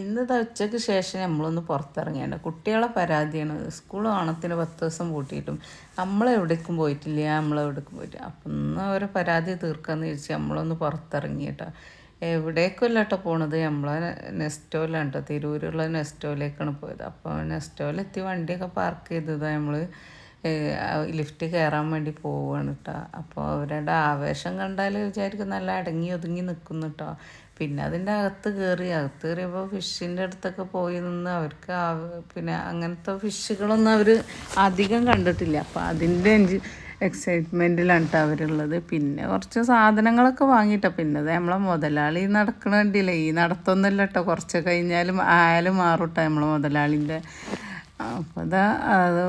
ഇന്ന് ദാ ഉച്ചയ്ക്ക് ശേഷം നമ്മളൊന്ന് പുറത്തിറങ്ങിയാണ് കുട്ടികളെ പരാതിയാണ്. സ്കൂൾ ഓണത്തിന് പത്ത് ദിവസം പൂട്ടിയിട്ടും നമ്മളെവിടേക്കും പോയിട്ടില്ല നമ്മളെവിടേക്കും പോയിട്ടില്ല. അപ്പം ഇന്ന് അവരെ പരാതി തീർക്കാന്ന് ചോദിച്ചു നമ്മളൊന്ന് പുറത്തിറങ്ങി കേട്ടോ എവിടേക്കല്ല കേട്ടോ പോണത്? നമ്മളെ നെസ്റ്റോലാണ് കേട്ടോ തിരൂരുള്ള നെസ്റ്റോയിലേക്കാണ് പോയത്. അപ്പോൾ നെസ്റ്റോയിലെത്തി വണ്ടിയൊക്കെ പാർക്ക് ചെയ്തതാണ് നമ്മൾ ലിഫ്റ്റ് കയറാൻ വേണ്ടി പോവുകയാണ് കേട്ടോ അപ്പോൾ അവരുടെ ആവേശം കണ്ടാൽ വിചാരിക്കും നല്ല അടങ്ങി ഒതുങ്ങി നിൽക്കുന്നു കേട്ടോ പിന്നെ അതിന്റെ അകത്ത് കയറി അകത്ത് കയറിയപ്പോൾ ഫിഷിന്റെ അടുത്തൊക്കെ പോയി നിന്ന് അവർക്ക് പിന്നെ അങ്ങനത്തെ ഫിഷുകളൊന്നും അവർ അധികം കണ്ടിട്ടില്ല. അപ്പോൾ അതിന്റെ എക്സൈറ്റ്മെന്റിലാണ് കേട്ടോ അവരുള്ളത്. പിന്നെ കുറച്ച് സാധനങ്ങളൊക്കെ വാങ്ങിയിട്ടോ പിന്നെ അത് നമ്മളെ മുതലാളി നടക്കണ കണ്ടില്ലേ? ഈ നടത്തൊന്നുമില്ല കേട്ടോ കുറച്ച് കഴിഞ്ഞാലും ആയാലും മാറും കേട്ടോ നമ്മളെ മുതലാളിന്റെ അപ്പോൾ അതാ അത്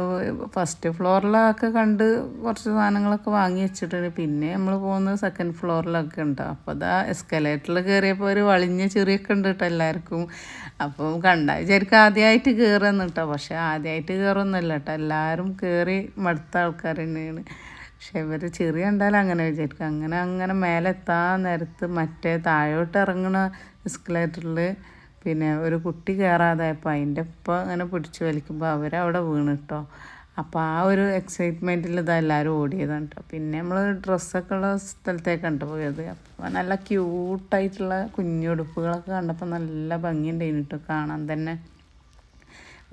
ഫസ്റ്റ് ഫ്ലോറിലൊക്കെ കണ്ട് കുറച്ച് സാധനങ്ങളൊക്കെ വാങ്ങി വെച്ചിട്ടുണ്ട്. പിന്നെ നമ്മൾ പോകുന്നത് സെക്കൻഡ് ഫ്ലോറിലൊക്കെ ഉണ്ട്. അപ്പോൾ അതാ എസ്കലേറ്ററിൽ കയറിയപ്പോൾ ഒരു വളിഞ്ഞ ചെറിയൊക്കെ ഉണ്ട് കേട്ടോ എല്ലാവർക്കും അപ്പം കണ്ട വിചാരിക്കും ആദ്യമായിട്ട് കയറുന്നു കേട്ടോ പക്ഷേ ആദ്യമായിട്ട് കയറൊന്നുമല്ല കേട്ടോ എല്ലാവരും കയറി മടുത്ത ആൾക്കാർ തന്നെയാണ്. പക്ഷെ ഇവർ ചെറിയ ഉണ്ടായാലും അങ്ങനെ വിചാരിക്കും. അങ്ങനെ അങ്ങനെ മേലെത്താൻ നേരത്ത് മറ്റേ താഴോട്ട് ഇറങ്ങണ എസ്കലേറ്ററിൽ പിന്നെ ഒരു കുട്ടി കയറാതായപ്പോൾ അതിന്റെ ഉപ്പ അങ്ങനെ പിടിച്ചു വലിക്കുമ്പോൾ അവരവിടെ വീണ് കേട്ടോ അപ്പോൾ ആ ഒരു എക്സൈറ്റ്മെന്റിൽ ഇതാ എല്ലാവരും ഓടിയതാണ് കേട്ടോ പിന്നെ നമ്മൾ ഡ്രസ്സൊക്കെ ഉള്ള സ്ഥലത്തേക്കാണ് പോയത്. അപ്പോൾ നല്ല ക്യൂട്ടായിട്ടുള്ള കുഞ്ഞുടുപ്പുകളൊക്കെ കണ്ടപ്പോൾ നല്ല ഭംഗിയുണ്ടായിരുന്നു കേട്ടോ കാണാൻ തന്നെ.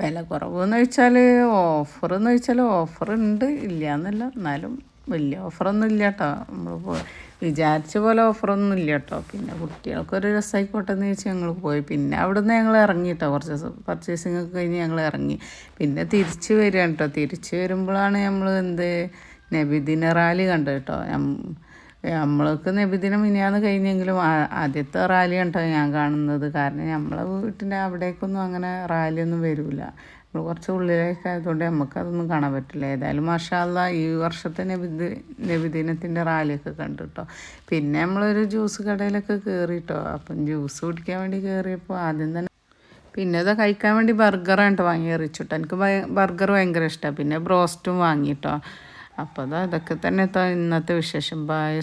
വില കുറവെന്ന് വെച്ചാൽ ഓഫർ എന്ന് വെച്ചാൽ ഓഫർ ഉണ്ട്. ഇല്ല എന്നല്ല. എന്നാലും വലിയ ഓഫറൊന്നും ഇല്ല കേട്ടോ നമ്മൾ വിചാരിച്ച പോലെ ഓഫറൊന്നും ഇല്ല കേട്ടോ പിന്നെ കുട്ടികൾക്കൊരു രസമായിക്കോട്ടെ എന്ന് വെച്ച് ഞങ്ങൾ പോയി. പിന്നെ അവിടുന്ന് ഞങ്ങൾ ഇറങ്ങി കേട്ടോ കുറച്ച് പർച്ചേസിങ് ഒക്കെ കഴിഞ്ഞ് ഞങ്ങൾ ഇറങ്ങി. പിന്നെ തിരിച്ച് വരികയാണ് കേട്ടോ തിരിച്ച് വരുമ്പോഴാണ് നമ്മൾ എന്ത് നബിദിന റാലി കണ്ടത് കേട്ടോ നമ്മൾക്ക് നബിദിനം മിനിയാന്ന് കഴിഞ്ഞെങ്കിലും ആദ്യത്തെ റാലി കണ്ടോ? ഞാൻ കാണുന്നത്. കാരണം നമ്മളെ വീട്ടിന്റെ അവിടേക്കൊന്നും അങ്ങനെ റാലിയൊന്നും വരില്ല നമ്മൾ കുറച്ച് ഉള്ളിലേക്ക് ആയതുകൊണ്ട് നമുക്കതൊന്നും കാണാൻ പറ്റില്ല. ഏതായാലും മാഷാല്ല ഈ വർഷത്തെ നബിദി നബിദിനത്തിന്റെ റാലിയൊക്കെ കണ്ടു കേട്ടോ പിന്നെ നമ്മളൊരു ജ്യൂസ് കടയിലൊക്കെ കയറി കേട്ടോ അപ്പം ജ്യൂസ് കുടിക്കാൻ വേണ്ടി കയറിയപ്പോൾ ആദ്യം തന്നെ പിന്നെ അത് കഴിക്കാൻ വേണ്ടി ബർഗറാണ് കേട്ടോ വാങ്ങി എറിച്ചിട്ടോ എനിക്ക് ബർഗർ ഭയങ്കര ഇഷ്ടമാണ് പിന്നെ ബ്രോസ്റ്റും വാങ്ങിയിട്ടോ അപ്പോൾ അതാ ഇതൊക്കെ തന്നെ ഇന്നത്തെ വിശേഷം. ബായ്.